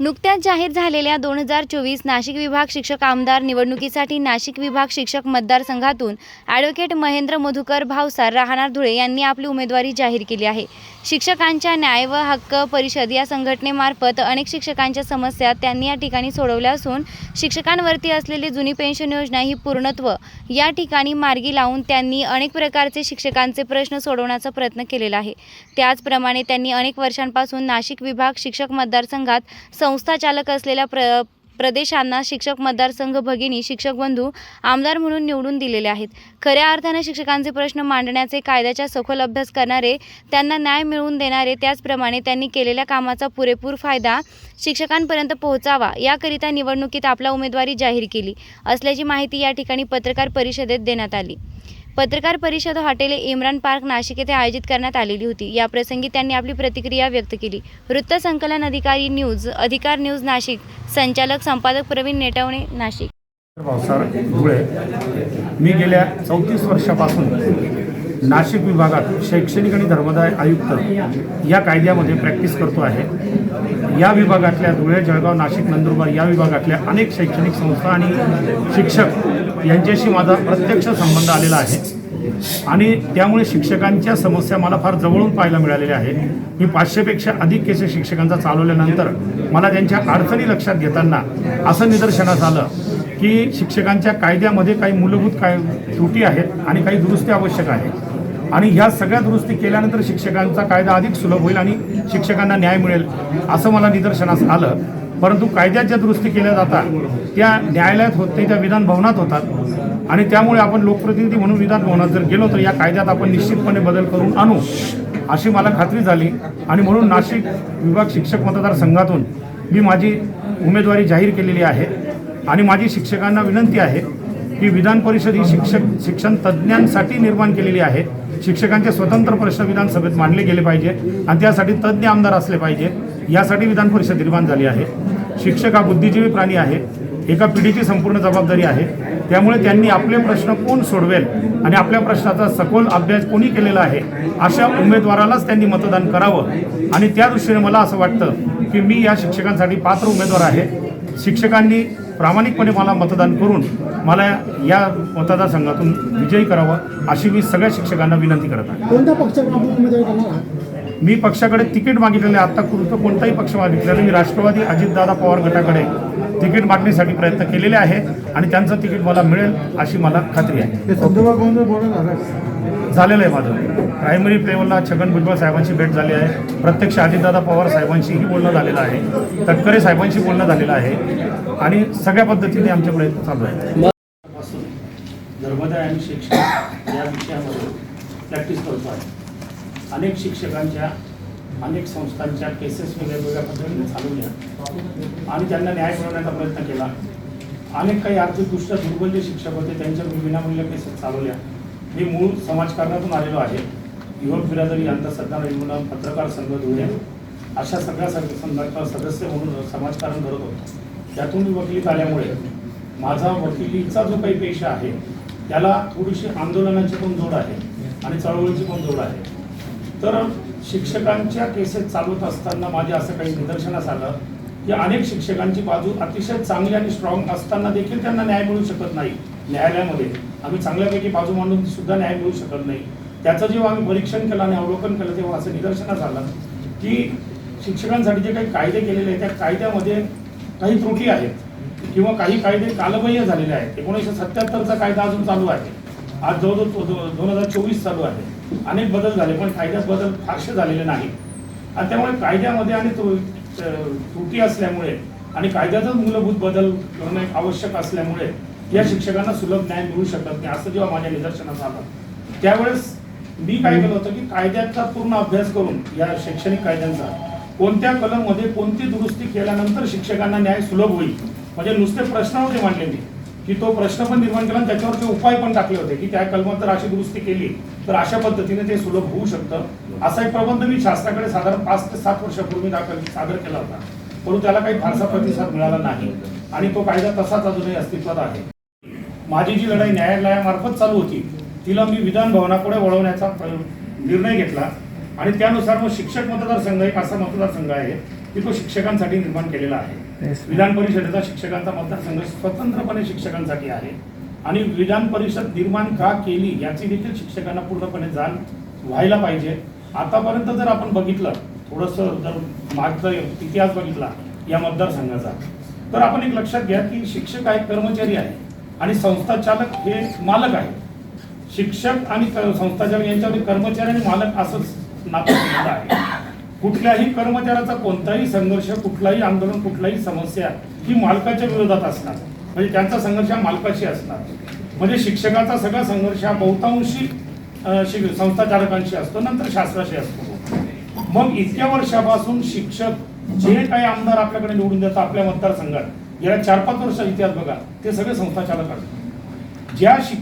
नुकत्याच जाहीर झालेल्या दोन हजार चोवीस नाशिक विभाग शिक्षक आमदार निवडणुकीसाठी नाशिक विभाग शिक्षक मतदारसंघातून ॲडव्होकेट महेंद्र मधुकर भावसार राहणार धुळे यांनी आपली उमेदवारी जाहीर केली आहे. शिक्षकांच्या न्याय व हक्क परिषद या संघटनेमार्फत अनेक शिक्षकांच्या समस्या त्यांनी या ठिकाणी सोडवल्या असून शिक्षकांवरती असलेली जुनी पेन्शन योजना ही पूर्णत्व या ठिकाणी मार्गी लावून त्यांनी अनेक प्रकारचे शिक्षकांचे प्रश्न सोडवण्याचा प्रयत्न केलेला आहे. त्याचप्रमाणे त्यांनी अनेक वर्षांपासून नाशिक विभाग शिक्षक मतदारसंघात संस्था चालक असलेल्या प्र प्रदेशांना शिक्षक मतदारसंघ भगिनी शिक्षक बंधू आमदार म्हणून निवडून दिलेले आहेत. खऱ्या अर्थाने शिक्षकांचे प्रश्न मांडण्याचे कायद्याच्या सखोल अभ्यास करणारे त्यांना न्याय मिळवून देणारे त्याचप्रमाणे त्यांनी केलेल्या कामाचा पुरेपूर फायदा शिक्षकांपर्यंत पोहोचावा याकरिता निवडणुकीत आपला उमेदवारी जाहीर केली असल्याची माहिती या ठिकाणी पत्रकार परिषदेत देण्यात आली. पत्रकार परिषद हॉटेल इम्रान पार्क नाशिक येथे आयोजित करण्यात आलेली होती. याप्रसंगी त्यांनी आपली प्रतिक्रिया व्यक्त केली. वृत्त संकलन अधिकारी न्यूज अधिकार न्यूज नाशिक संचालक संपादक प्रवीण नेटवणे नाशिक. भावसार धुळे. मी गेल्या चौतीस वर्षापासून नाशिक विभागात शैक्षणिक आणि धर्मदाय आयुक्त या कायद्यामध्ये प्रॅक्टिस करतो आहे. या विभागातल्या धुळे जळगाव नाशिक नंदुरबार या विभागातल्या अनेक शैक्षणिक संस्था आणि शिक्षक यांच्याशी माझा प्रत्यक्ष संबंध आलेला आहे. आणि त्यामुळे शिक्षकांच्या समस्या मला फार जवळून पाहायला मिळालेल्या आहेत. मी पाचशेपेक्षा अधिक केसेस शिक्षकांचा चालवल्यानंतर मला त्यांच्या अडचणी लक्षात घेताना असं निदर्शनास आलं की शिक्षकांच्या कायद्यामध्ये काही मूलभूत काय त्रुटी आहेत आणि काही दुरुस्ती आवश्यक आहे आणि ह्या सगळ्या दुरुस्ती केल्यानंतर शिक्षकांचा कायदा अधिक सुलभ होईल आणि शिक्षकांना न्याय मिळेल असं मला निदर्शनास आलं. परंतु कायद्यात ज्या दुरुस्ती केल्या जातात त्या न्यायालयात होत नाही त्या विधान भवनात होतात. आणि त्यामुळे आपण लोकप्रतिनिधी म्हणून विधानभवनात जर गेलो तर या कायद्यात आपण निश्चितपणे बदल करून आणू अशी मला खात्री झाली. आणि म्हणून नाशिक विभाग शिक्षक मतदारसंघातून मी माझी उमेदवारी जाहीर केलेली आहे. आणि माझी शिक्षकांना विनंती आहे की विधान परिषद ही शिक्षक शिक्षण तज्ज्ञांसाठी निर्माण केलेली आहे. शिक्षकांचे स्वतंत्र प्रश्न विधानसभेत मांडले गेले पाहिजे आणि त्यासाठी तज्ज्ञ आमदार असले पाहिजे यासाठी विधान परिषद निर्माण झाली आहे. शिक्षक हा बुद्धिजीवी प्राणी आहे एका पिढीची संपूर्ण जबाबदारी आहे. त्यामुळे त्यांनी आपले प्रश्न कोण सोडवेल आणि आपल्या प्रश्नाचा सखोल अभ्यास कोणी केलेला आहे अशा उमेदवारालाच त्यांनी मतदान करावं. आणि त्या दृष्टीने मला असं वाटतं की मी या शिक्षकांसाठी पात्र उमेदवार आहे. शिक्षकांनी प्रामाणिकपणे मला मतदान करून मला या मतदारसंघातून विजयी करावं अशी मी सगळ्या शिक्षकांना विनंती करत आहे. कोणत्या आहात? मी पक्षाकडे तिकीट मागितलेले आहे. आत्तापर्यंत कोणताही पक्ष मागितलेला मी राष्ट्रवादी अजितदादा पवार गटाकडे तिकीट मागणीसाठी प्रयत्न केलेले आहे आणि त्यांचं तिकीट मला मिळेल अशी मला खात्री आहे. झालेलं आहे माझं. प्रायमरी लेवलला छगन भुजबळ साहेबांची भेट झाली आहे. प्रत्यक्ष अजितदादा पवार साहेबांशीही बोलणं झालेलं आहे. तटकरे साहेबांशी बोलणं झालेलं आहे. आणि सगळ्या पद्धतीने आमचे प्रयत्न चालू आहेत. धर्मदाय आणि शिक्षण या विषयामध्ये प्रॅक्टिस करतो आहे. अनेक शिक्षकांच्या अनेक संस्थांच्या केसेस वेगवेगळ्या पद्धतीने चालवल्या आणि त्यांना न्याय मिळवण्याचा प्रयत्न केला. अनेक काही आर्थिकदृष्ट्या दुर्बल जे शिक्षक होते त्यांच्या विनामूल्य केसेस चालवल्या मी मूळ समाजकारणातून आलेलो आहे. युवक बिरादरी सध्या निर्मूलन पत्रकार संघ धुळे अशा सगळ्या सग- संघाचा सदस्य म्हणून समाजकारण करत होतो. त्यातून मी वकिलीत आल्यामुळे माझा वकिलीचा जो काही पेशा आहे त्याला थोडीशी आंदोलनाची पण जोड आहे आणि चळवळीची पण जोड आहे. तर शिक्षकांच्या केसेस चालवत असताना माझ्या असं काही निदर्शनास आलं की अनेक शिक्षकांची बाजू अतिशय चांगली आणि स्ट्रॉंग असताना देखील त्यांना न्याय मिळू शकत नाही. न्यायालयामध्ये. आम्ही चांगल्यापैकी बाजू मांडून सुद्धा न्याय मिळू शकत नाही. त्याचं जेव्हा आम्ही परीक्षण केलं आणि अवलोकन केलं तेव्हा असं निदर्शनास आलं की शिक्षकांसाठी जे काही कायदे केलेले आहेत त्या कायद्यामध्ये काही त्रुटी आहेत किंवा काही कायदे कालबाह्य झालेले आहेत. एकोणीसशे सत्याहत्तरचा कायदा अजून चालू आहे. आज जवळजवळ दोन हजार चोवीस चालू आहे. अनेक बदल झाले पण कायद्यात बदल फारसे झालेले नाही आणि त्यामुळे कायद्यामध्ये आणि त्रुटी असल्यामुळे आणि कायद्याचाच मूलभूत बदल करणे आवश्यक असल्यामुळे या शिक्षकांना सुलभ न्याय मिळू शकत नाही असं जेव्हा माझ्या निदर्शनास आलं त्यावेळेस मी काय केलं होतं की कायद्याचा पूर्ण अभ्यास करून या शैक्षणिक कायद्यांचा कोणत्या कलममध्ये कोणती दुरुस्ती केल्यानंतर शिक्षकांना न्याय सुलभ होईल? म्हणजे नुसते प्रश्न होते मांडले मी की तो प्रश्न पण निर्माण केला आणि त्याच्यावरचे उपाय पण टाकले होते की त्या कलमात जर अशी दुरुस्ती केली तर अशा पद्धतीने ते सुलभ होऊ शकतं. असा एक प्रबंध मी शासनाकडे साधारण पाच ते सात वर्षापूर्वी दाखल सादर केला होता. परंतु त्याला काही फारसा प्रतिसाद मिळाला नाही. आणि तो कायदा तसाच अजूनही अस्तित्वात आहे. माझी जी लढाई न्यायालयामार्फत चालू होती तिला मी विधान भवनापुढे वळवण्याचा निर्णय घेतला. आणि त्यानुसार मग शिक्षक मतदारसंघ एक असा मतदारसंघ आहे की तो शिक्षकांसाठी निर्माण केलेला आहे. विधान परिषदेचा शिक्षकांचा मतदारसंघ स्वतंत्रपणे शिक्षकांसाठी आहे. आणि विधान परिषद निर्माण का केली याची देखील शिक्षकांना पूर्णपणे जाण व्हायला पाहिजे. आतापर्यंत जर आपण बघितलं थोडंसं जर मागचा इतिहास बघितला या मतदारसंघाचा तर आपण एक लक्षात घ्या की शिक्षक हा एक कर्मचारी आहे. आणि संस्था चालक हे मालक आहे शिक्षक आणि संस्थाचालक यांच्यामध्ये कर्मचारी आणि मालक असंच नातं आहे. कुठल्याही कर्मचाऱ्याचा कोणताही संघर्ष कुठलाही आंदोलन कुठलाही समस्या ही मालकाच्या विरोधात असणार. म्हणजे त्यांचा संघर्ष हा मालकाशी असणार. म्हणजे शिक्षकाचा सगळा संघर्ष हा बहुतांशी संस्था चालकांशी संस्थाचालकांशी असतो नंतर शास्त्राशी असतो. मग इतक्या वर्षापासून शिक्षक जे काही आमदार आपल्याकडे निवडून देतात आपल्या मतदारसंघात गेल्या चार पाच वर्षाचा इतिहास बघा ते सगळे संस्थाचालक आहेत. ज्या शिक